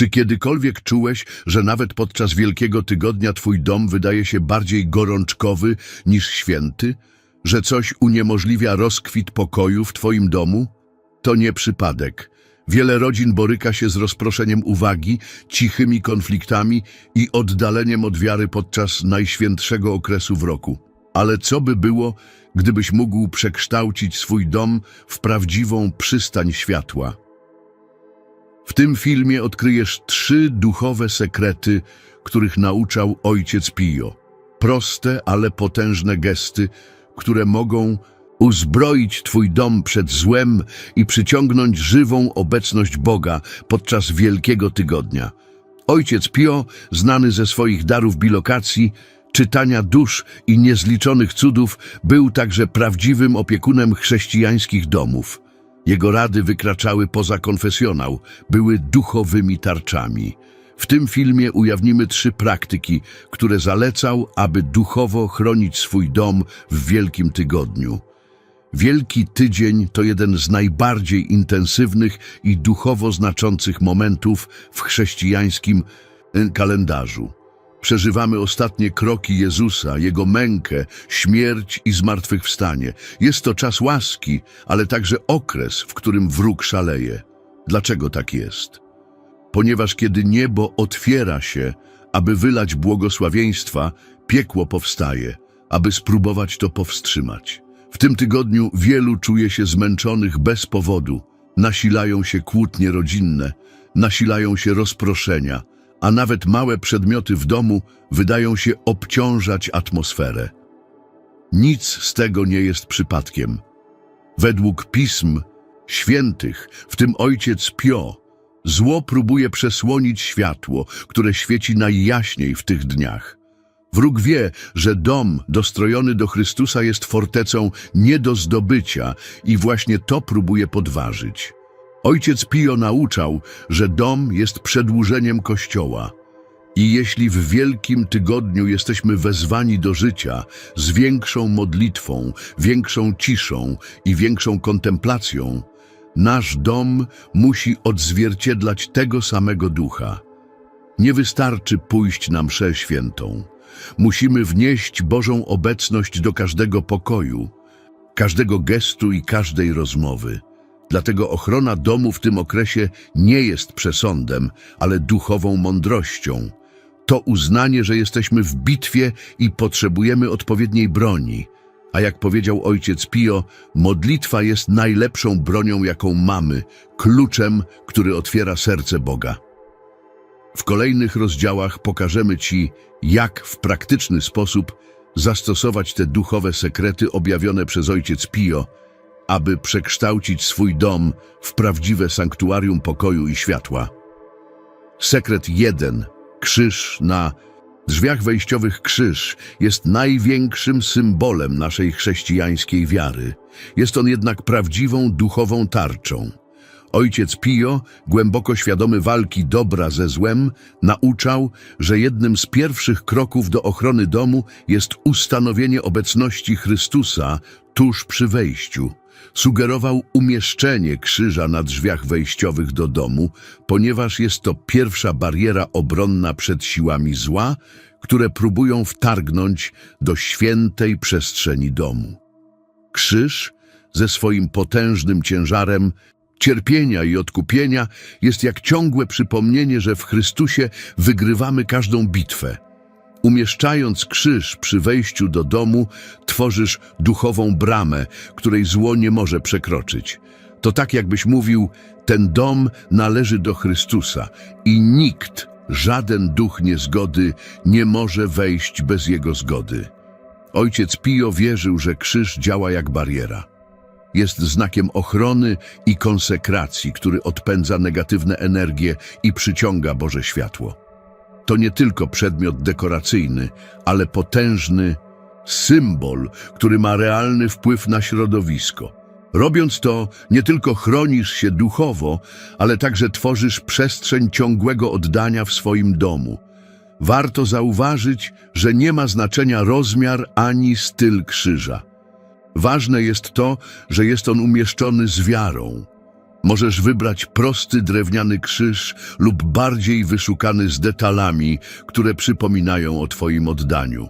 Czy kiedykolwiek czułeś, że nawet podczas Wielkiego Tygodnia twój dom wydaje się bardziej gorączkowy niż święty? Że coś uniemożliwia rozkwit pokoju w twoim domu? To nie przypadek. Wiele rodzin boryka się z rozproszeniem uwagi, cichymi konfliktami i oddaleniem od wiary podczas najświętszego okresu w roku. Ale co by było, gdybyś mógł przekształcić swój dom w prawdziwą przystań światła? W tym filmie odkryjesz trzy duchowe sekrety, których nauczał ojciec Pio. Proste, ale potężne gesty, które mogą uzbroić Twój dom przed złem i przyciągnąć żywą obecność Boga podczas Wielkiego Tygodnia. Ojciec Pio, znany ze swoich darów bilokacji, czytania dusz i niezliczonych cudów, był także prawdziwym opiekunem chrześcijańskich domów. Jego rady wykraczały poza konfesjonał, były duchowymi tarczami. W tym filmie ujawnimy trzy praktyki, które zalecał, aby duchowo chronić swój dom w Wielkim Tygodniu. Wielki Tydzień to jeden z najbardziej intensywnych i duchowo znaczących momentów w chrześcijańskim e, kalendarzu. Przeżywamy ostatnie kroki Jezusa, Jego mękę, śmierć i zmartwychwstanie. Jest to czas łaski, ale także okres, w którym wróg szaleje. Dlaczego tak jest? Ponieważ kiedy niebo otwiera się, aby wylać błogosławieństwa, piekło powstaje, aby spróbować to powstrzymać. W tym tygodniu wielu czuje się zmęczonych bez powodu. Nasilają się kłótnie rodzinne, nasilają się rozproszenia, a nawet małe przedmioty w domu wydają się obciążać atmosferę. Nic z tego nie jest przypadkiem. Według pism świętych, w tym ojciec Pio, zło próbuje przesłonić światło, które świeci najjaśniej w tych dniach. Wróg wie, że dom dostrojony do Chrystusa jest fortecą nie do zdobycia i właśnie to próbuje podważyć. Ojciec Pio nauczał, że dom jest przedłużeniem Kościoła. I jeśli w Wielkim Tygodniu jesteśmy wezwani do życia z większą modlitwą, większą ciszą i większą kontemplacją, nasz dom musi odzwierciedlać tego samego ducha. Nie wystarczy pójść na mszę świętą. Musimy wnieść Bożą obecność do każdego pokoju, każdego gestu i każdej rozmowy. Dlatego ochrona domu w tym okresie nie jest przesądem, ale duchową mądrością. To uznanie, że jesteśmy w bitwie i potrzebujemy odpowiedniej broni. A jak powiedział ojciec Pio, modlitwa jest najlepszą bronią, jaką mamy, kluczem, który otwiera serce Boga. W kolejnych rozdziałach pokażemy Ci, jak w praktyczny sposób zastosować te duchowe sekrety objawione przez ojciec Pio, aby przekształcić swój dom w prawdziwe sanktuarium pokoju i światła. Sekret 1. Krzyż na drzwiach wejściowych krzyż jest największym symbolem naszej chrześcijańskiej wiary. Jest on jednak prawdziwą duchową tarczą. Ojciec Pio, głęboko świadomy walki dobra ze złem, nauczał, że jednym z pierwszych kroków do ochrony domu jest ustanowienie obecności Chrystusa tuż przy wejściu. Sugerował umieszczenie krzyża na drzwiach wejściowych do domu, ponieważ jest to pierwsza bariera obronna przed siłami zła, które próbują wtargnąć do świętej przestrzeni domu. Krzyż ze swoim potężnym ciężarem cierpienia i odkupienia jest jak ciągłe przypomnienie, że w Chrystusie wygrywamy każdą bitwę. Umieszczając krzyż przy wejściu do domu, tworzysz duchową bramę, której zło nie może przekroczyć. To tak jakbyś mówił, ten dom należy do Chrystusa i nikt, żaden duch niezgody nie może wejść bez jego zgody. Ojciec Pio wierzył, że krzyż działa jak bariera. Jest znakiem ochrony i konsekracji, który odpędza negatywne energie i przyciąga Boże światło. To nie tylko przedmiot dekoracyjny, ale potężny symbol, który ma realny wpływ na środowisko. Robiąc to, nie tylko chronisz się duchowo, ale także tworzysz przestrzeń ciągłego oddania w swoim domu. Warto zauważyć, że nie ma znaczenia rozmiar ani styl krzyża. Ważne jest to, że jest on umieszczony z wiarą. Możesz wybrać prosty drewniany krzyż lub bardziej wyszukany z detalami, które przypominają o Twoim oddaniu.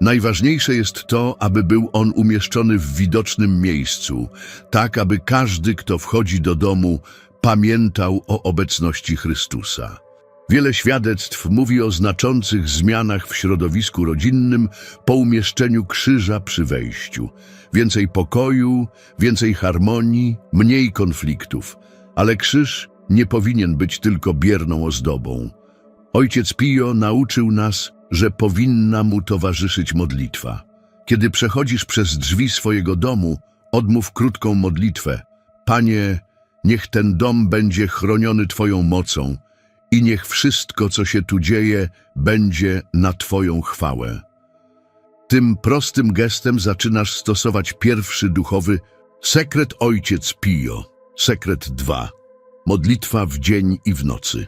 Najważniejsze jest to, aby był on umieszczony w widocznym miejscu, tak aby każdy, kto wchodzi do domu, pamiętał o obecności Chrystusa. Wiele świadectw mówi o znaczących zmianach w środowisku rodzinnym po umieszczeniu krzyża przy wejściu. Więcej pokoju, więcej harmonii, mniej konfliktów. Ale krzyż nie powinien być tylko bierną ozdobą. Ojciec Pio nauczył nas, że powinna mu towarzyszyć modlitwa. Kiedy przechodzisz przez drzwi swojego domu, odmów krótką modlitwę. Panie, niech ten dom będzie chroniony Twoją mocą i niech wszystko, co się tu dzieje, będzie na Twoją chwałę. Tym prostym gestem zaczynasz stosować pierwszy duchowy sekret Ojciec Pio. Sekret 2. Modlitwa w dzień i w nocy.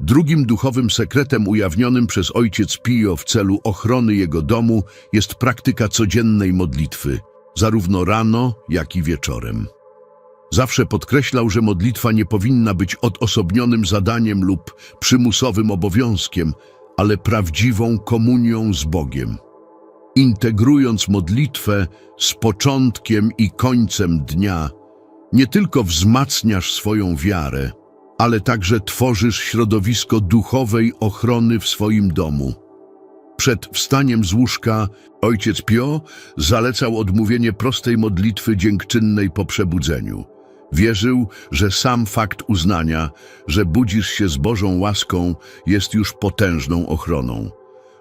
Drugim duchowym sekretem ujawnionym przez ojciec Pio w celu ochrony jego domu jest praktyka codziennej modlitwy, zarówno rano, jak i wieczorem. Zawsze podkreślał, że modlitwa nie powinna być odosobnionym zadaniem lub przymusowym obowiązkiem, ale prawdziwą komunią z Bogiem. Integrując modlitwę z początkiem i końcem dnia, nie tylko wzmacniasz swoją wiarę, ale także tworzysz środowisko duchowej ochrony w swoim domu. Przed wstaniem z łóżka ojciec Pio zalecał odmówienie prostej modlitwy dziękczynnej po przebudzeniu. Wierzył, że sam fakt uznania, że budzisz się z Bożą łaską, jest już potężną ochroną.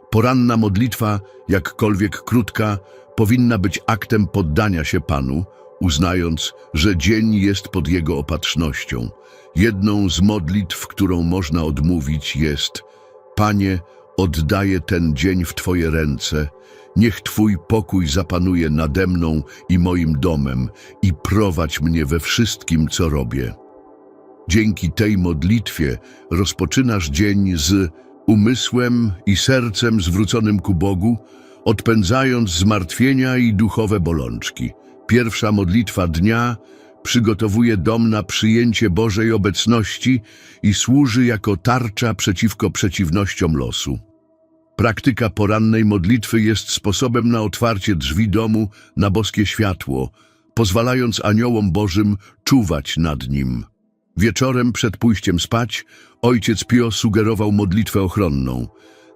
Poranna modlitwa, jakkolwiek krótka, powinna być aktem poddania się Panu, uznając, że dzień jest pod Jego opatrznością. Jedną z modlitw, którą można odmówić jest Panie, oddaję ten dzień w Twoje ręce, niech Twój pokój zapanuje nade mną i moim domem i prowadź mnie we wszystkim, co robię. Dzięki tej modlitwie rozpoczynasz dzień z umysłem i sercem zwróconym ku Bogu, odpędzając zmartwienia i duchowe bolączki. Pierwsza modlitwa dnia przygotowuje dom na przyjęcie Bożej obecności i służy jako tarcza przeciwko przeciwnościom losu. Praktyka porannej modlitwy jest sposobem na otwarcie drzwi domu na boskie światło, pozwalając aniołom Bożym czuwać nad nim. Wieczorem przed pójściem spać ojciec Pio sugerował modlitwę ochronną.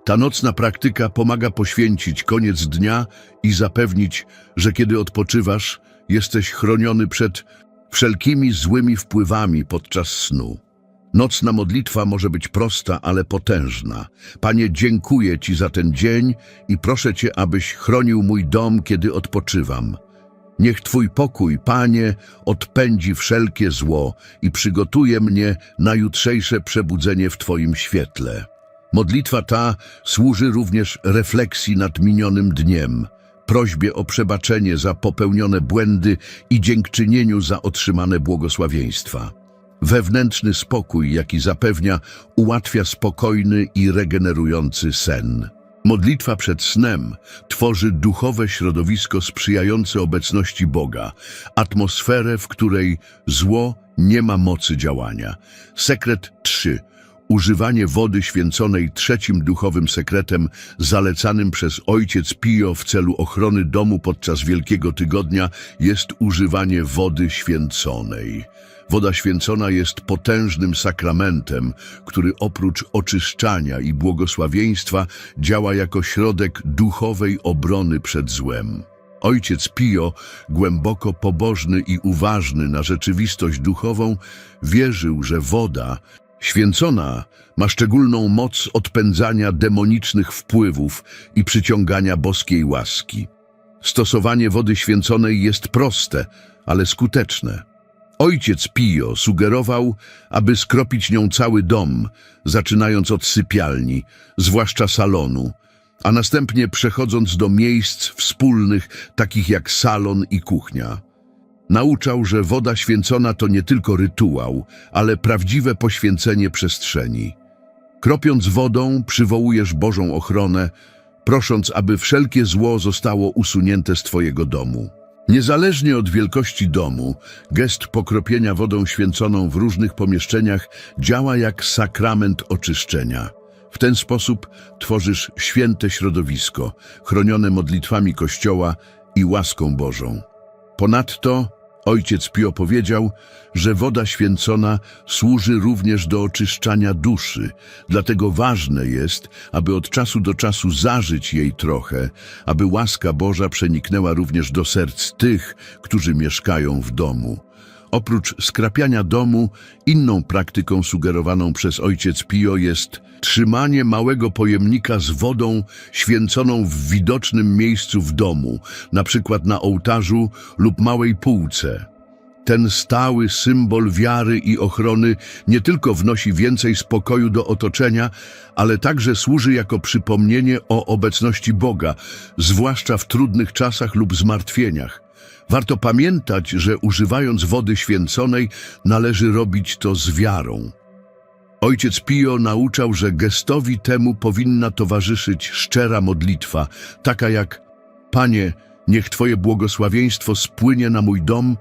Ta nocna praktyka pomaga poświęcić koniec dnia i zapewnić, że kiedy odpoczywasz, jesteś chroniony przed wszelkimi złymi wpływami podczas snu. Nocna modlitwa może być prosta, ale potężna. Panie, dziękuję Ci za ten dzień i proszę Cię, abyś chronił mój dom, kiedy odpoczywam. Niech Twój pokój, Panie, odpędzi wszelkie zło i przygotuje mnie na jutrzejsze przebudzenie w Twoim świetle. Modlitwa ta służy również refleksji nad minionym dniem, prośbie o przebaczenie za popełnione błędy i dziękczynieniu za otrzymane błogosławieństwa. Wewnętrzny spokój, jaki zapewnia, ułatwia spokojny i regenerujący sen. Modlitwa przed snem tworzy duchowe środowisko sprzyjające obecności Boga, atmosferę, w której zło nie ma mocy działania. Sekret 3. Używanie wody święconej trzecim duchowym sekretem zalecanym przez ojciec Pio w celu ochrony domu podczas Wielkiego Tygodnia jest używanie wody święconej. Woda święcona jest potężnym sakramentem, który oprócz oczyszczania i błogosławieństwa działa jako środek duchowej obrony przed złem. Ojciec Pio, głęboko pobożny i uważny na rzeczywistość duchową, wierzył, że woda święcona ma szczególną moc odpędzania demonicznych wpływów i przyciągania boskiej łaski. Stosowanie wody święconej jest proste, ale skuteczne. Ojciec Pio sugerował, aby skropić nią cały dom, zaczynając od sypialni, zwłaszcza salonu, a następnie przechodząc do miejsc wspólnych, takich jak salon i kuchnia. Nauczał, że woda święcona to nie tylko rytuał, ale prawdziwe poświęcenie przestrzeni. Kropiąc wodą, przywołujesz Bożą ochronę, prosząc, aby wszelkie zło zostało usunięte z Twojego domu. Niezależnie od wielkości domu, gest pokropienia wodą święconą w różnych pomieszczeniach działa jak sakrament oczyszczenia. W ten sposób tworzysz święte środowisko, chronione modlitwami Kościoła i łaską Bożą. Ponadto ojciec Pio powiedział, że woda święcona służy również do oczyszczania duszy, dlatego ważne jest, aby od czasu do czasu zażyć jej trochę, aby łaska Boża przeniknęła również do serc tych, którzy mieszkają w domu. Oprócz skrapiania domu, inną praktyką sugerowaną przez ojciec Pio jest trzymanie małego pojemnika z wodą święconą w widocznym miejscu w domu, na przykład na ołtarzu lub małej półce. Ten stały symbol wiary i ochrony nie tylko wnosi więcej spokoju do otoczenia, ale także służy jako przypomnienie o obecności Boga, zwłaszcza w trudnych czasach lub zmartwieniach. Warto pamiętać, że używając wody święconej należy robić to z wiarą. Ojciec Pio nauczał, że gestowi temu powinna towarzyszyć szczera modlitwa, taka jak Panie, niech Twoje błogosławieństwo spłynie na mój dom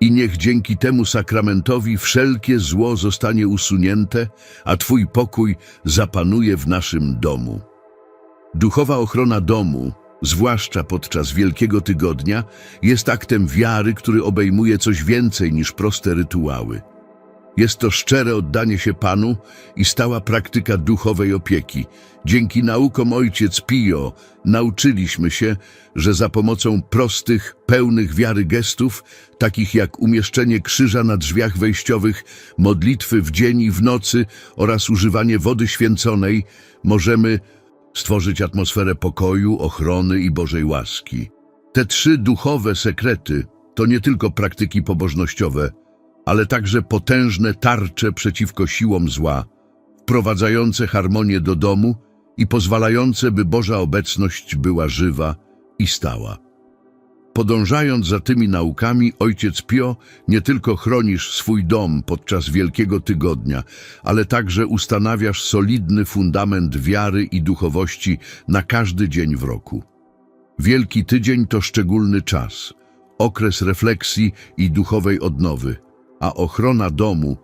i niech dzięki temu sakramentowi wszelkie zło zostanie usunięte, a Twój pokój zapanuje w naszym domu. Duchowa ochrona domu, zwłaszcza podczas Wielkiego Tygodnia, jest aktem wiary, który obejmuje coś więcej niż proste rytuały. Jest to szczere oddanie się Panu i stała praktyka duchowej opieki. Dzięki naukom ojciec Pio nauczyliśmy się, że za pomocą prostych, pełnych wiary gestów, takich jak umieszczenie krzyża na drzwiach wejściowych, modlitwy w dzień i w nocy oraz używanie wody święconej, możemy stworzyć atmosferę pokoju, ochrony i Bożej łaski. Te trzy duchowe sekrety to nie tylko praktyki pobożnościowe, ale także potężne tarcze przeciwko siłom zła, wprowadzające harmonię do domu i pozwalające, by Boża obecność była żywa i stała. Podążając za tymi naukami, ojciec Pio nie tylko chronisz swój dom podczas Wielkiego Tygodnia, ale także ustanawiasz solidny fundament wiary i duchowości na każdy dzień w roku. Wielki Tydzień to szczególny czas, okres refleksji i duchowej odnowy, a ochrona domu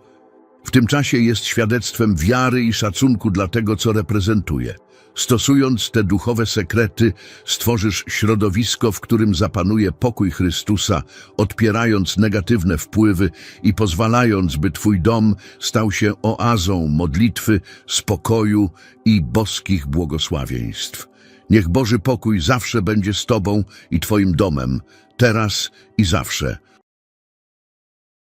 w tym czasie jest świadectwem wiary i szacunku dla tego, co reprezentuje. Stosując te duchowe sekrety, stworzysz środowisko, w którym zapanuje pokój Chrystusa, odpierając negatywne wpływy i pozwalając, by Twój dom stał się oazą modlitwy, spokoju i boskich błogosławieństw. Niech Boży pokój zawsze będzie z Tobą i Twoim domem, teraz i zawsze.